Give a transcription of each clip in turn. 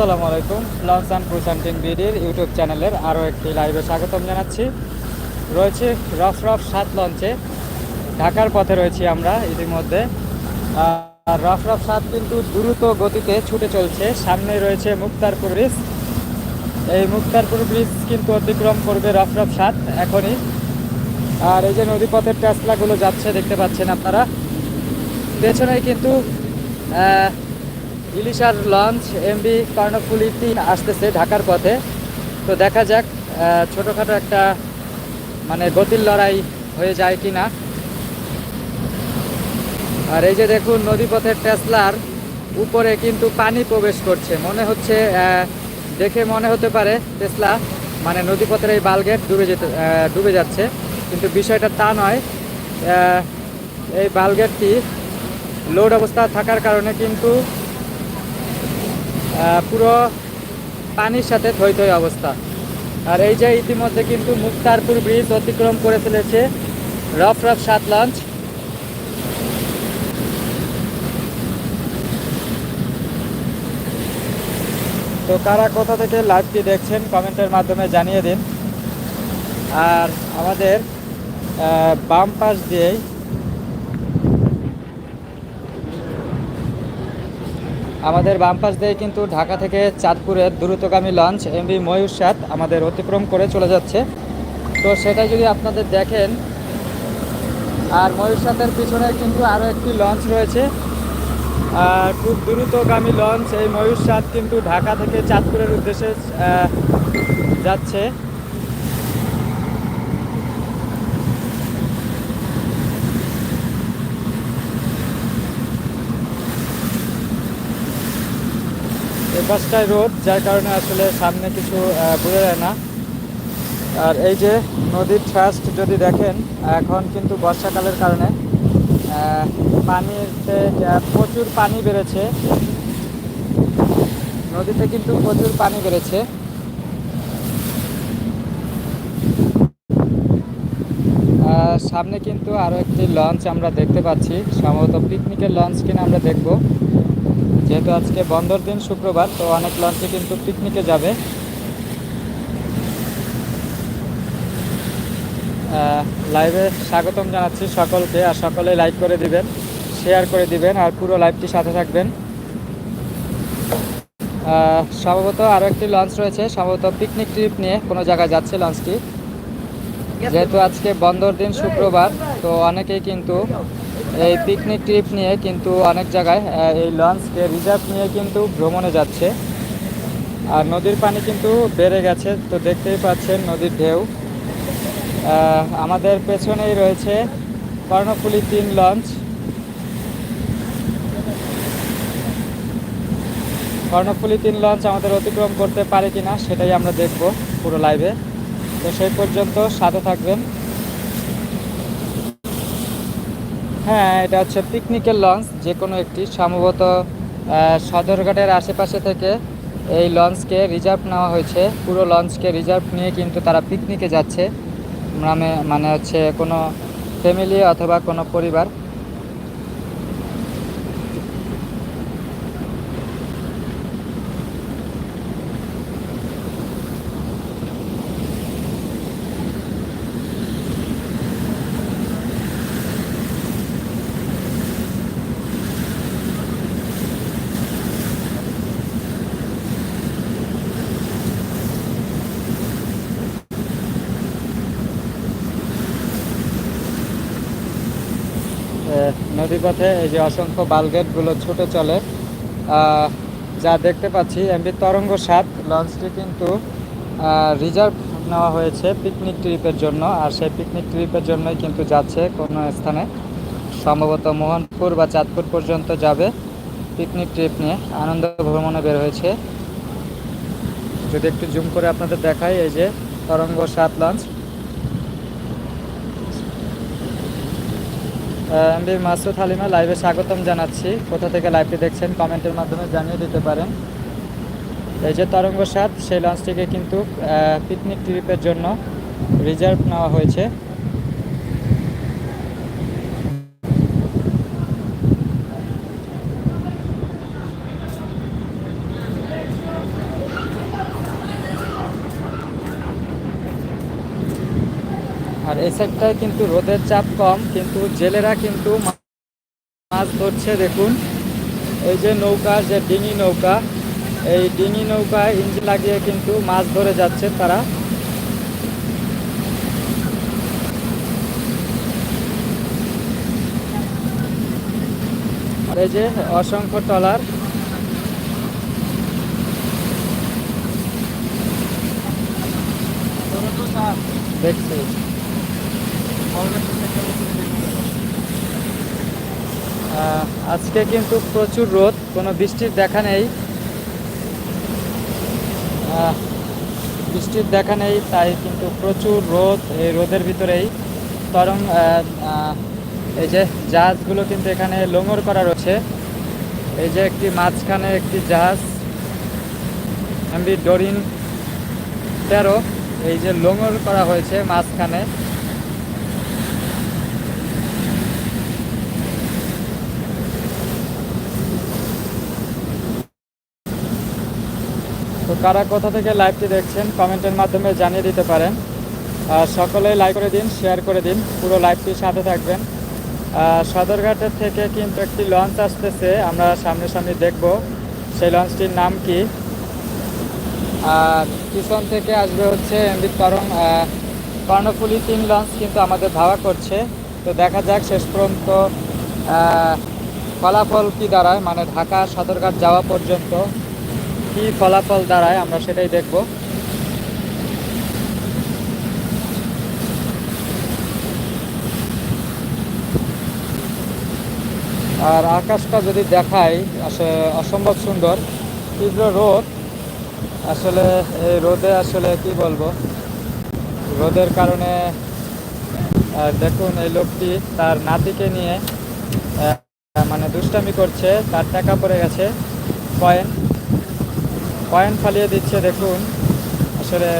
আসসালামু আলাইকুম। Launch and cruise বিডির ইউটিউব চ্যানেলের আরও একটি লাইভে স্বাগতম জানাচ্ছি। রয়েছে রফ রফ সাত লঞ্চে। ঢাকার পথে রয়েছি আমরা ইতিমধ্যে। আর রফ রফ সাত কিন্তু দ্রুত গতিতে ছুটে চলছে। সামনে রয়েছে মুক্তারপুর ব্রিজ। এই মুক্তারপুর ব্রিজ কিন্তু অতিক্রম করবে রফ রফ সাত এখনই। আর এই যে নদীপথের ট্যাসলাগুলো যাচ্ছে, দেখতে পাচ্ছেন আপনারা। পেছনেই কিন্তু ইলিশার লঞ্চ, এমবি কর্ণফুলি তিন আসতেছে ঢাকার পথে। তো দেখা যাক ছোটোখাটো একটা মানে গতির লড়াই হয়ে যায় কি না আর এই যে দেখুন, নদীপথের টেসলার উপরে কিন্তু পানি প্রবেশ করছে। মনে হচ্ছে দেখে মনে হতে পারে টেসলা মানে নদীপথের এই বালগেট ডুবে যেতে ডুবে যাচ্ছে। কিন্তু বিষয়টা তা নয় এই বালগেটটি লোড অবস্থা থাকার কারণে কিন্তু পুরো পানির সাথে থই থই অবস্থা। আর এই যে ইতিমধ্যে কিন্তু মুক্তারপুর ব্রিজ অতিক্রম করে ফেলেছে রফ রফ সাত লঞ্চ তো কারা কোথা থেকে লাইভটি দেখছেন, কমেন্টের মাধ্যমে জানিয়ে দিন। আর আমাদের বাম পাশ দিয়েই আমাদের বাম পাশ দিয়ে কিন্তু ঢাকা থেকে চাঁদপুরের দ্রুতগামী লঞ্চ এমবি ময়ূর সাত আমাদের অতিক্রম করে চলে যাচ্ছে। তো সেটা যদি আপনাদের দেখেন, আর ময়ূর সাতের পিছনে কিন্তু আরও একটি লঞ্চ রয়েছে। আর খুব দ্রুতগামী লঞ্চ এই ময়ূর সাত কিন্তু ঢাকা থেকে চাঁদপুরের উদ্দেশ্যে যাচ্ছে। এই পাশটায় রোদ, যার কারণে আসলে সামনে কিছু বোঝা যায় না। আর এই যে নদীর ট্রাস্ট যদি দেখেন, এখন কিন্তু বর্ষাকালের কারণে পানিতে প্রচুর পানি বেড়েছে। নদীতে কিন্তু প্রচুর পানি বেড়েছে। সামনে কিন্তু আরও একটি লঞ্চ আমরা দেখতে পাচ্ছি। সম্ভবত পিকনিকের লঞ্চ কিনা আমরা দেখব। যেহেতু আজকে বন্দর দিন শুক্রবার তো অনেক লঞ্চে কিন্তু পিকনিকে যাবে। লাইভে স্বাগতম জানাচ্ছি সকলকে আর সকলে লাইক করে দিবেন শেয়ার করে দিবেন আর পুরো লাইভটি সাথে থাকবেন। সম্ভবত আরও একটি লঞ্চ রয়েছে সম্ভবত পিকনিক ট্রিপ নিয়ে কোনো জায়গায় যাচ্ছে লঞ্চটি যেহেতু আজকে বন্দর দিন শুক্রবার তো অনেকেই কিন্তু এই পিকনিক ট্রিপ নিয়ে কিন্তু অনেক জায়গায় এই লঞ্চকে রিজার্ভ নিয়ে কিন্তু ভ্রমণে যাচ্ছে। আর নদীর পানি কিন্তু বেড়ে গেছে, তো দেখতেই পাচ্ছেন নদীর ঢেউ। আমাদের পেছনেই রয়েছে কর্ণফুলি তিন লঞ্চ। কর্ণফুলি তিন লঞ্চ আমাদের অতিক্রম করতে পারে কিনা সেটাই আমরা দেখব পুরো লাইভে তো সেই পর্যন্ত সাথে থাকবেন। হ্যাঁ এটা হচ্ছে পিকনিকের লঞ্চ যে কোনো একটি। সম্ভবত সদরঘাটের আশেপাশে থেকে এই লঞ্চকে রিজার্ভ নেওয়া হয়েছে। পুরো লঞ্চকে রিজার্ভ নিয়ে কিন্তু তারা পিকনিকে যাচ্ছে। মানে মানে হচ্ছে কোনো ফ্যামিলি অথবা কোনো পরিবার। নদীপথে এই যে অসংখ্য বালগেটগুলো ছুটে চলে যা দেখতে পাচ্ছি, এমবি তরঙ্গ সাত, লঞ্চটি কিন্তু রিজার্ভ নেওয়া হয়েছে পিকনিক ট্রিপের জন্য, আর সেই পিকনিক ট্রিপের জন্যই কিন্তু যাচ্ছে কোনো স্থানে। সম্ভবত মোহনপুর বা চাঁদপুর পর্যন্ত যাবে পিকনিক ট্রিপ নিয়ে, আনন্দ ভ্রমণে বের হয়েছে। যদি একটু জুম করে আপনাদের দেখাই, এই যে তরঙ্গ সাত লঞ্চ এমবি মাসুদ হালিমা লাইভে স্বাগতম জানাচ্ছি। কোথা থেকে লাইভটি দেখছেন কমেন্টের মাধ্যমে জানিয়ে দিতে পারেন। এই যে তরঙ্গ সাত, সেই লঞ্চটিকে কিন্তু পিকনিক ট্রিপের জন্য রিজার্ভ নেওয়া হয়েছে। এই সাইডটায় কিন্তু রোদের চাপ কম, কিন্তু জেলেরা কিন্তু মাছ ধরছে, দেখুন। এই যে নৌকা, যে ডিঙি নৌকা, এই ডিঙি নৌকায় ইঞ্জিন লাগিয়ে কিন্তু মাছ ধরে যাচ্ছে তারা। এই যে অসংখ্য টলার দেখছি। আজকে কিন্তু প্রচুর রোদ, কোনো বৃষ্টির দেখা নেই। বৃষ্টির দেখা নেই, তাই কিন্তু প্রচুর রোদ এই রোদের ভিতরেই। তরং এই যে জাহাজগুলো কিন্তু এখানে লোঙর করা রয়েছে। এই যে একটি মাঝখানে একটি জাহাজ, এমবি ডরিন তেরো, এই যে লোঙর করা হয়েছে মাঝখানে। কারা কোথা থেকে লাইভটি দেখছেন কমেন্টের মাধ্যমে জানিয়ে দিতে পারেন। আর সকলেই লাইক করে দিন শেয়ার করে দিন পুরো লাইভটির সাথে থাকবেন। সদরঘাটের থেকে কিন্তু একটি লঞ্চ আসতেছে আমরা সামনাসামনি দেখব সেই লঞ্চটির নাম কি। আর পিছন থেকে আসবে হচ্ছে এমবি আহ, কর্ণফুলি তিন লঞ্চ কিন্তু আমাদের ধাওয়া করছে। তো দেখা যাক শেষ পর্যন্ত ফলাফল কি দাঁড়ায় মানে ঢাকা সদরঘাট যাওয়া পর্যন্ত। কি ফলাফল দাঁড়ায় আমরা সেটাই দেখব। আর আকাশটা যদি দেখাই অসম্ভব সুন্দর, তীব্র রোদ। আসলে এই রোদে আসলে কি বলব? রোদের কারণে দেখুন এই লোকটি তার নাতিকে নিয়ে মানে দুষ্টামি করছে, তার টাকা পড়ে গেছে, কয়েন। কয়েন ফালিয়ে দিচ্ছে, দেখুন। আসলে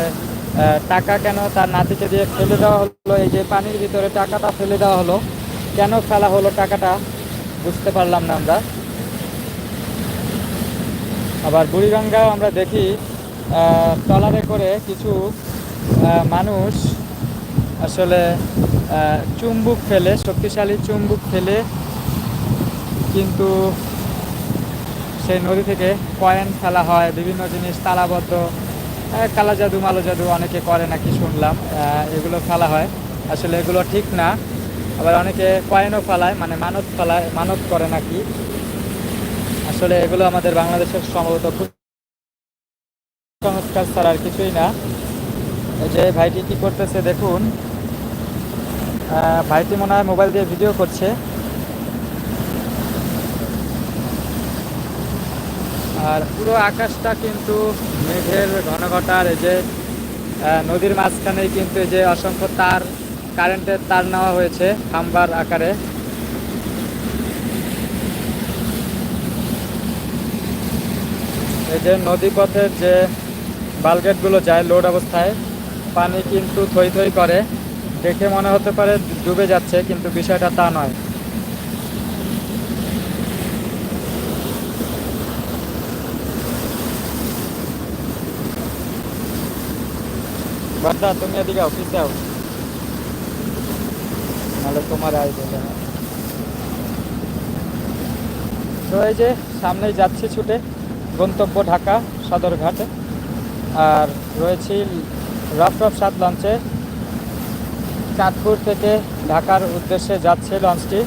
টাকা কেন তার নাতিকে দিয়ে ফেলে দেওয়া হলো? এই যে পানির ভিতরে টাকাটা ফেলে দেওয়া হলো, কেন ফেলা হলো টাকাটা? বুঝতে পারলাম না আমরা। আবার বুড়িগঙ্গাও আমরা দেখি ট্রলারে করে কিছু মানুষ আসলে চুম্বুক ফেলে, শক্তিশালী চুম্বুক ফেলে, কিন্তু সেই নদী থেকে কয়েন ফেলা হয়, বিভিন্ন জিনিস, তালাবদ্ধ কালা জাদু, মালো জাদু অনেকে করে নাকি শুনলাম এগুলো ফেলা হয়। আসলে এগুলো ঠিক না। আবার অনেকে কয়েনও ফেলায় মানে মানত ফেলায়, মানত করে নাকি। আসলে এগুলো আমাদের বাংলাদেশের সম্ভবত সংস্কার ছাড়া আর কিছুই না। যে ভাইটি কি করতেছে দেখুন। ভাইটি মনে হয় মোবাইল দিয়ে ভিডিও করছে। আর পুরো আকাশটা কিন্তু মেঘের ঘন ঘটার এই যে নদীর মাঝখানেই কিন্তু এই যে অসংখ্য তার, কারেন্টের তার নেওয়া হয়েছে খাম্বার আকারে। এই যে নদীপথের যে বালগেটগুলো যায় লোড অবস্থায়, পানি কিন্তু থই থই করে। দেখে মনে হতে পারে ডুবে যাচ্ছে, কিন্তু বিষয়টা তা নয়। বাদা, তুমি এদিকে অফিস যাও নাহলে তোমার আসবে। তো এই যে সামনেই যাচ্ছি ছুটে, গন্তব্য ঢাকা সদরঘাটে। আর রয়েছি রফ রফ সাত লঞ্চে। চাঁদপুর থেকে ঢাকার উদ্দেশ্যে যাচ্ছে লঞ্চটি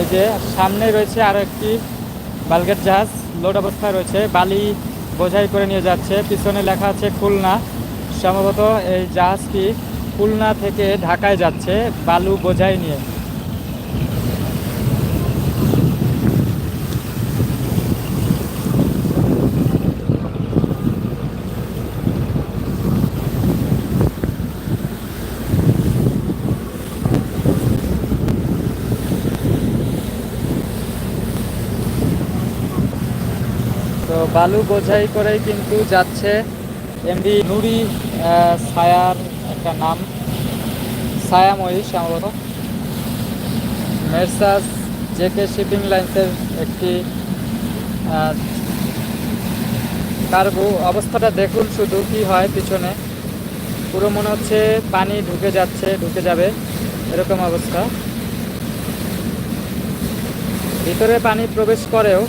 এই যে সামনে রয়েছে আরও একটি বালগেট জাহাজ। লোড অবস্থায় রয়েছে। বালি বোঝাই করে নিয়ে যাচ্ছে। পিছনে লেখা আছে খুলনা। সম্ভবত এই জাহাজটি খুলনা থেকে ঢাকায় যাচ্ছে বালু বোঝাই নিয়ে। বালু বোঝাই করেই কিন্তু যাচ্ছে এমডি নুরি ছায়ার একটা নাম। ছায়াময়ী সম্ভবত। মেরসাস জেকে শিপিং লাইন্সের একটি কার্গো। অবস্থাটা দেখুন শুধু কি হয় পিছনে। পুরো মনে হচ্ছে পানি ঢুকে যাচ্ছে, ঢুকে যাবে। এরকম অবস্থা। ভিতরে পানি প্রবেশ করেও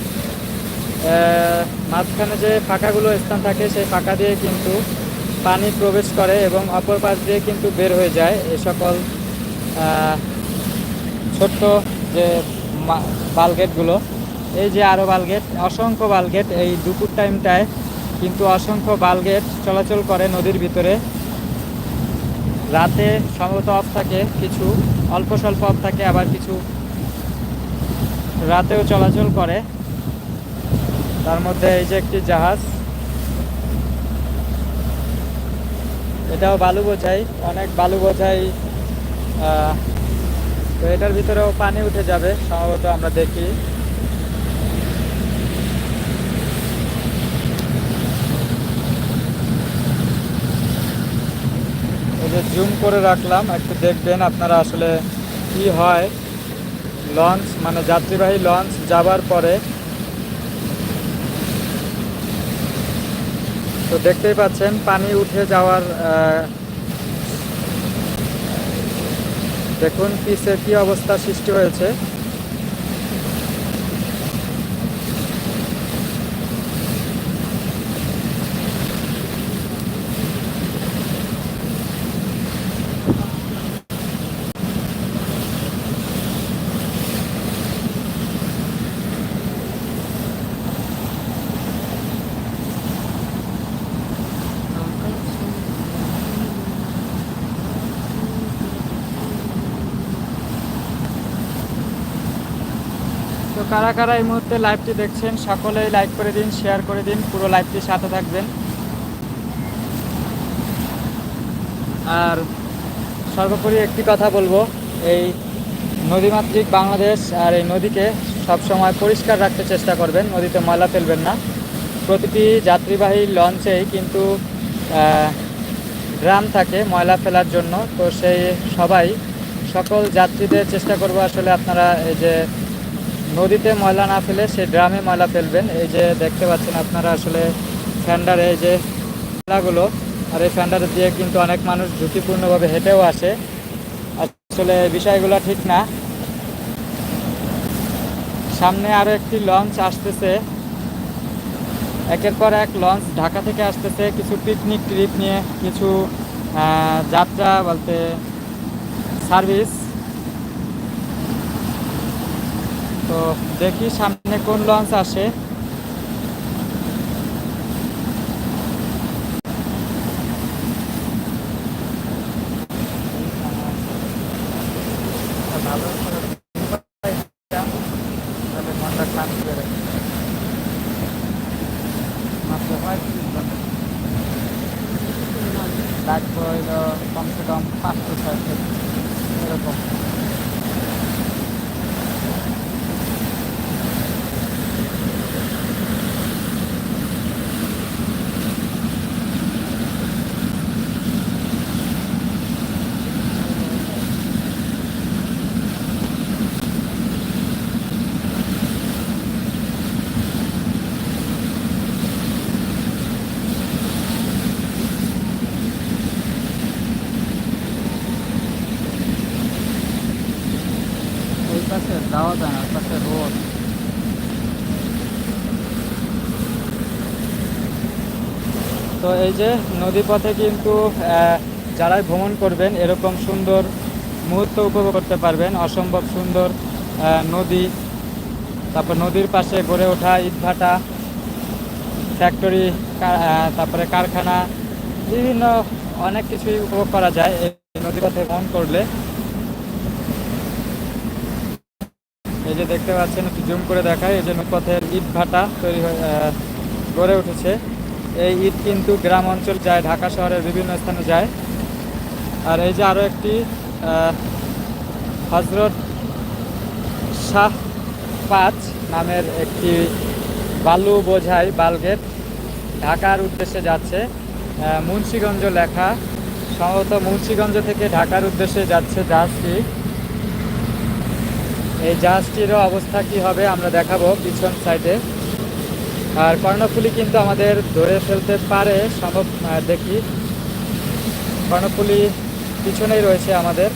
মাঝখানে যে ফাঁকাগুলো স্থান থাকে, সেই ফাঁকা দিয়ে কিন্তু পানি প্রবেশ করে এবং অপর পাশ দিয়ে কিন্তু বের হয়ে যায়। এই সকল ছোট্ট যে বালগেটগুলো এই যে আরও বালগেট অসংখ্য বালগেট এই দুপুর টাইমটায় কিন্তু অসংখ্য বালগেট চলাচল করে নদীর ভিতরে। রাতে সম্ভবত অফ থাকে, কিছু অল্প স্বল্প অফ থাকে, আবার কিছু রাতেও চলাচল করে। তার মধ্যে এই যে একটি জাহাজ। এটাও বালু বোঝাই, অনেক বালু বোঝাই তো এটার ভিতরেও পানি উঠে যাবে, সম্ভবত আমরা দেখি। জুম করে রাখলাম, একটু দেখবেন আপনারা আসলে কি হয়। লঞ্চ মানে যাত্রীবাহী লঞ্চ যাবার পরে তো দেখতেই পাচ্ছেন পানি উঠে যাওয়ার দেখুন পিসের কি অবস্থা সৃষ্টি হয়েছে তো কারা কারা এই মুহূর্তে লাইভটি দেখছেন, সকলেই লাইক করে দিন শেয়ার করে দিন, পুরো লাইভটির সাথে থাকবেন। আর সর্বোপরি একটি কথা বলব, এই নদীমাতৃক বাংলাদেশ আর এই নদীকে সবসময় পরিষ্কার রাখতে চেষ্টা করবেন, নদীতে ময়লা ফেলবেন না। প্রতিটি যাত্রীবাহী লঞ্চেই কিন্তু ড্রাম থাকে ময়লা ফেলার জন্য। তো সেই সবাই সকল যাত্রীদের চেষ্টা করব আসলে আপনারা এই যে নদীতে ময়লা না ফেলে, সে ড্রামে ময়লা ফেলবেন। এই যে দেখতে পাচ্ছেন আপনারা আসলে ফ্যান্ডারে, এই যে ময়লাগুলো, আর এই ফ্যান্ডার দিয়ে কিন্তু অনেক মানুষ ঝুঁকিপূর্ণভাবে হেঁটেও আসে। আসলে বিষয়গুলো ঠিক না। সামনে আরও একটি লঞ্চ আসতেছে। একের পর এক লঞ্চ ঢাকা থেকে আসতেছে। কিছু পিকনিক ট্রিপ নিয়ে কিছু যাত্রা বলতে সার্ভিস। তো দেখি সামনে কোন লঞ্চ আসে ভালো করে তাহলে মনটা ক্লান্ত হয়ে যাবে। মাত্র পঁয়ত্রিশ ঘণ্টা। লাগবে হইল কমসে কম পাঁচশো ছয়শো এরকম ওই পাশে যাওয়া না রোড তো এই যে নদীপথে কিন্তু যারাই ভ্রমণ করবেন, এরকম সুন্দর মুহূর্ত উপভোগ করতে পারবেন। অসম্ভব সুন্দর নদী, তারপর নদীর পাশে গড়ে ওঠা ইটভাটা ফ্যাক্টরি তারপরে কারখানা, বিভিন্ন অনেক কিছুই উপভোগ করা যায় এই নদীপথে ভ্রমণ করলে। এই যে দেখতে পাচ্ছেন, একটু জুম করে দেখায় এই যে নদীপথের ইট ভাটা তৈরি গড়ে উঠেছে। এই ইট কিন্তু গ্রাম অঞ্চল যায়, ঢাকা শহরের বিভিন্ন স্থানে যায়। আর এই যে আরও একটি হজরত শাহ পাঁচ নামের একটি বালু বোঝাই বালগেট ঢাকার উদ্দেশ্যে যাচ্ছে। মুন্সিগঞ্জ লেখা। সম্ভবত মুন্সিগঞ্জ থেকে ঢাকার উদ্দেশ্যে যাচ্ছে জাহাজটি এই জাহাজটিরও অবস্থা কি হবে আমরা দেখাবো পিছন সাইডে আর কর্ণফুলি কিন্তু আমাদের ধরে ফেলতে পারে, সম্ভব দেখি। কর্ণফুলি পিছনেই রয়েছে আমাদের।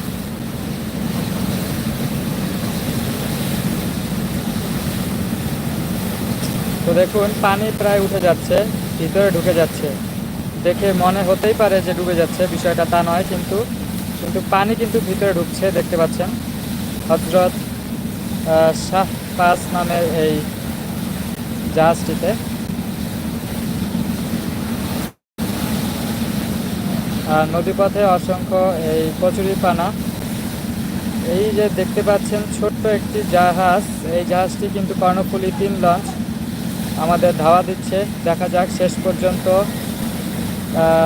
তো দেখুন, পানি প্রায় উঠে যাচ্ছে, ভিতরে ঢুকে যাচ্ছে। দেখে মনে হতেই পারে যে ডুবে যাচ্ছে, বিষয়টা তা নয় কিন্তু কিন্তু পানি কিন্তু ভিতরে ঢুকছে, দেখতে পাচ্ছেন। হজরত শাহ পাস নামের এই জাহাজটিতে। আর নদীপথে অসংখ্য এই কচুরি পানা। এই যে দেখতে পাচ্ছেন ছোট্ট একটি জাহাজ, এই জাহাজটি কিন্তু কর্ণফুলি তিন লঞ্চ আমাদের ধাওয়া দিচ্ছে। দেখা যাক শেষ পর্যন্ত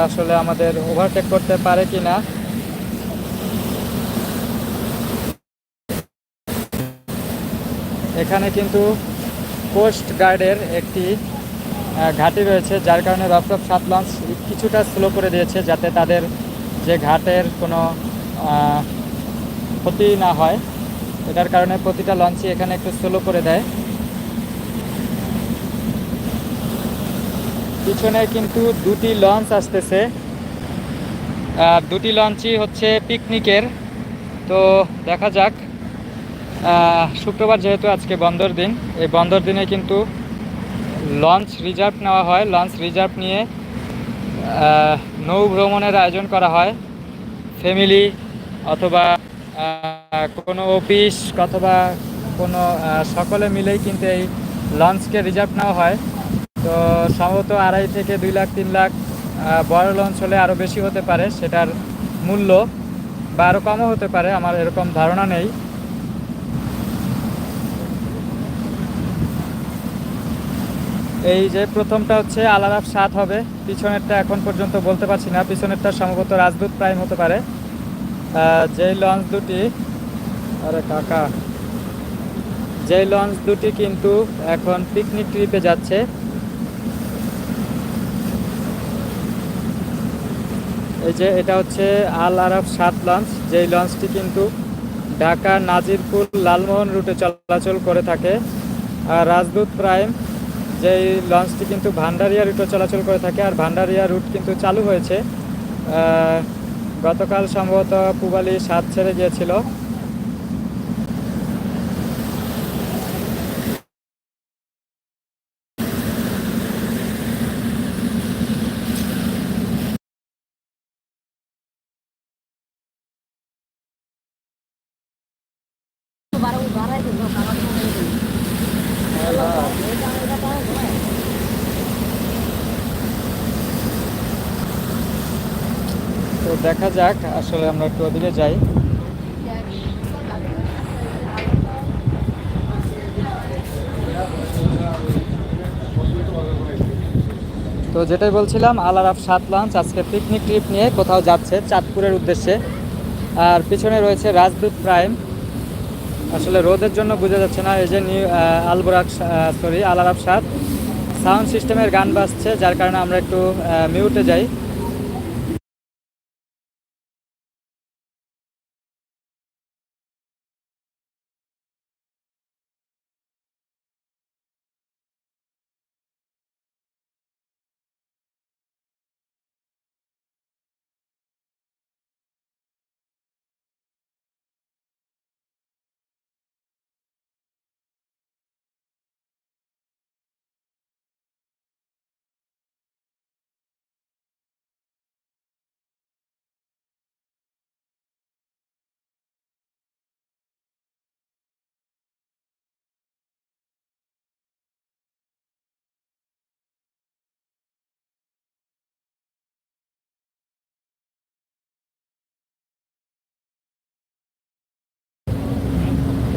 আসলে আমাদের ওভারটেক করতে পারে কি না এখানে কিন্তু কোস্ট গার্ডের একটি ঘাঁটি রয়েছে, যার কারণে রফরফ সাত লঞ্চ কিছুটা স্লো করে দিয়েছে যাতে তাদের যে ঘাটের কোনো ক্ষতি না হয়। এটার কারণে প্রতিটা লঞ্চই এখানে একটু স্লো করে দেয়। পিছনে কিন্তু দুটি লঞ্চ আসতেছে। আর দুটি লঞ্চই হচ্ছে পিকনিকের। তো দেখা যাক। শুক্রবার যেহেতু আজকে বন্দর দিন, এই বন্দর দিনে কিন্তু লঞ্চ রিজার্ভ নেওয়া হয়। লঞ্চ রিজার্ভ নিয়ে নৌ ভ্রমণের আয়োজন করা হয়। ফ্যামিলি অথবা কোনো অফিস অথবা কোনো সকলে মিলেই কিন্তু এই লঞ্চকে রিজার্ভ নেওয়া হয়। তো সম্ভবত আড়াই থেকে দুই লাখ, তিন লাখ বড় লঞ্চ হলে আরও বেশি হতে পারে, সেটার মূল্য বা আরও কমও হতে পারে, আমার এরকম ধারণা নেই। এই যে প্রথমটা হচ্ছে আলারাফ সাত হবে। পিছনেরটা এখন পর্যন্ত বলতে পারছি না। পিছনেরটা সম্ভবত রাজদূত প্রাইম হতে পারে। যেই লঞ্চ দুটি, আরে কাকা। যেই লঞ্চ দুটি কিন্তু এখন পিকনিক ট্রিপে যাচ্ছে। এই যে এটা হচ্ছে আল আরব সাত লঞ্চ। যেই লঞ্চটি কিন্তু ঢাকা নাজিরপুর লালমোহন রুটে চলাচল করে থাকে। আর রাজদূত প্রাইম যেই লঞ্চটি কিন্তু ভান্ডারিয়া রুটে চলাচল করে থাকে আর ভান্ডারিয়া রুট কিন্তু চালু হয়েছে গতকাল সম্ভবত পুবালি সাত ছেড়ে গিয়েছিল তো দেখা যাক, আসলে আমরা একটু ওদিকে যাই। তো যেটাই বলছিলাম আলারাফ সাত লঞ্চ, আজকে পিকনিক ট্রিপ নিয়ে কোথাও যাচ্ছে চাঁদপুরের উদ্দেশ্যে। আর পিছনে রয়েছে রাজদূত প্রাইম। আসলে রোদের জন্য বোঝা যাচ্ছে না, এই যে নিউ আলবোরাক সরি আলারাফ সাত। সাউন্ড সিস্টেমের গান বাজছে, যার কারণে আমরা একটু মিউটে যাই।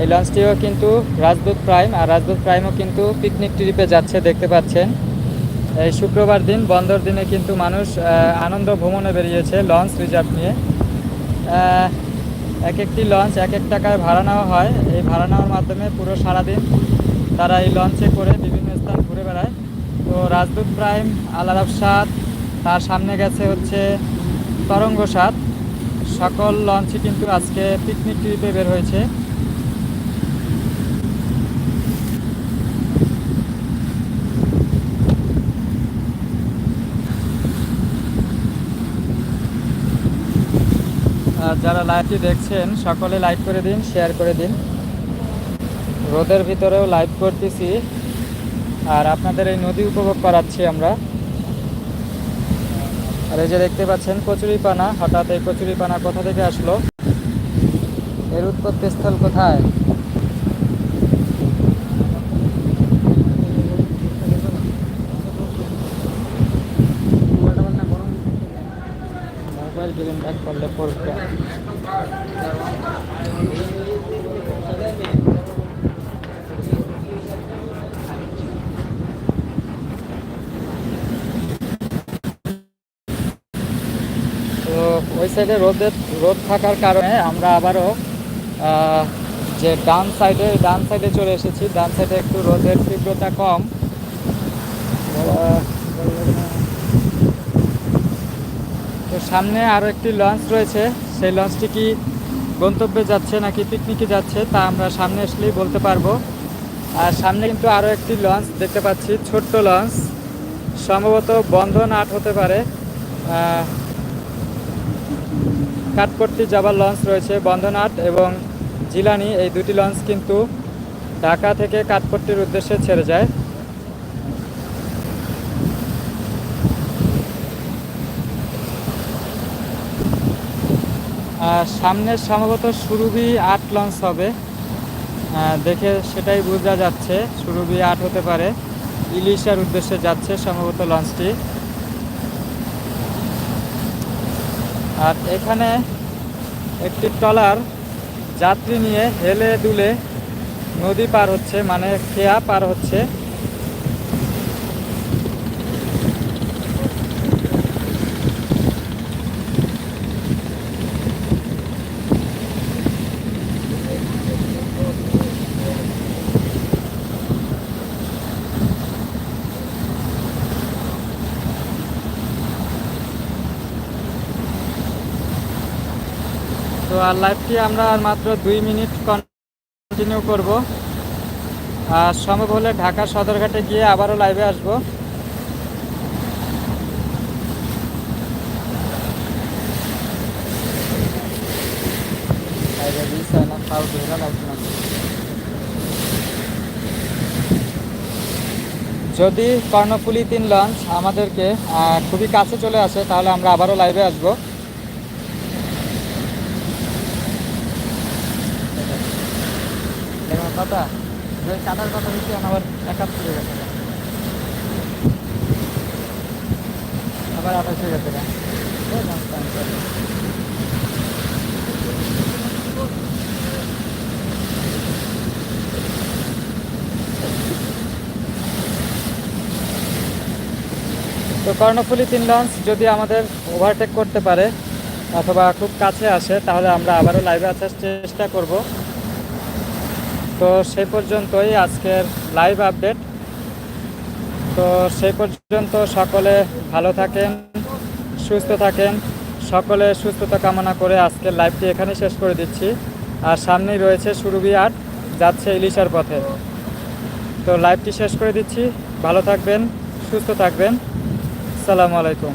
এই লঞ্চটিও কিন্তু রাজদূত প্রাইম, আর রাজদূত প্রাইমও কিন্তু পিকনিক ট্রিপে যাচ্ছে, দেখতে পাচ্ছেন। এই শুক্রবার দিন, বন্দর দিনে কিন্তু মানুষ আনন্দ ভ্রমণে বেরিয়েছে লঞ্চ রিজার্ভ নিয়ে। এক একটি লঞ্চ এক এক টাকায় ভাড়া নেওয়া হয়। এই ভাড়া নেওয়ার মাধ্যমে পুরো সারাদিন তারা এই লঞ্চে করে বিভিন্ন স্থান ঘুরে বেড়ায়। তো রাজদূত প্রাইম আল আরব সাত তার সামনে গেছে হচ্ছে তরঙ্গ সাত সকল লঞ্চই কিন্তু আজকে পিকনিক ট্রিপে বের হয়েছে আর যারা লাইভটি দেখছেন, সকলে লাইক করে দিন শেয়ার করে দিন। রোদের ভিতরেও লাইভ করতেছি। আর আপনাদের এই নদী উপভোগ করাচ্ছি আমরা। আর এই যে দেখতে পাচ্ছেন, কচুরিপানা। হঠাৎ এই কচুরিপানা কোথা থেকে আসলো? এর উৎপত্তি স্থল কোথায়? গ্রিন ব্যাক করলে পড়বে তো ওই সাইডে রোদের রোদ থাকার কারণে আমরা আবারও যে ডান সাইডে ডান সাইডে চলে এসেছি। ডান সাইডে একটু রোদের তীব্রতা কম। তো সামনে আরও একটি লঞ্চ রয়েছে। সেই লঞ্চটি কি গন্তব্যে যাচ্ছে নাকি পিকনিকে যাচ্ছে তা আমরা সামনে আসলেই বলতে পারব। আর সামনে কিন্তু আরও একটি লঞ্চ দেখতে পাচ্ছি, ছোট্ট লঞ্চ। সম্ভবত বন্ধন আট হতে পারে। কাঠপট্টি যাবার লঞ্চ রয়েছে বন্ধনাট এবং জিলানি, এই দুটি লঞ্চ কিন্তু ঢাকা থেকে কাঠপট্টির উদ্দেশ্যে ছেড়ে যায়। সামনে সম্ভবত সুরভি আট লঞ্চ হবে। দেখে সেটাই বোঝা যাচ্ছে, সুরভি আট হতে পারে। ইলিশার উদ্দেশ্যে যাচ্ছে সম্ভবত লঞ্চটি আর এখানে একটি ট্রলার যাত্রী নিয়ে হেলে দুলে নদী পার হচ্ছে মানে খেয়া পার হচ্ছে। তো আর লাইভটি আমরা আর মাত্র দুই মিনিট কন্টিনিউ করব। আর সম্ভব হলে ঢাকা সদরঘাটে গিয়ে আবারও লাইভে আসব। যদি কর্ণফুলি তিন লঞ্চ আমাদেরকে খুবই কাছে চলে আসে, তাহলে আমরা আবারও লাইভে আসব। গেছে। আবার গেছে তো কর্ণফুলি তিন লঞ্চ যদি আমাদের ওভারটেক করতে পারে অথবা খুব কাছে আসে, তাহলে আমরা আবারও লাইভে আসার চেষ্টা করব। তো সেই পর্যন্তই আজকের লাইভ আপডেট তো সেই পর্যন্ত সকলে ভালো থাকেন, সুস্থ থাকেন। সকলে সুস্থতা কামনা করে আজকের লাইভটি এখানে শেষ করে দিচ্ছি। আর সামনেই রয়েছে সুরভি আট, যাচ্ছে ইলিশার পথে। তো লাইভটি শেষ করে দিচ্ছি। ভালো থাকবেন, সুস্থ থাকবেন। সালামু আলাইকুম।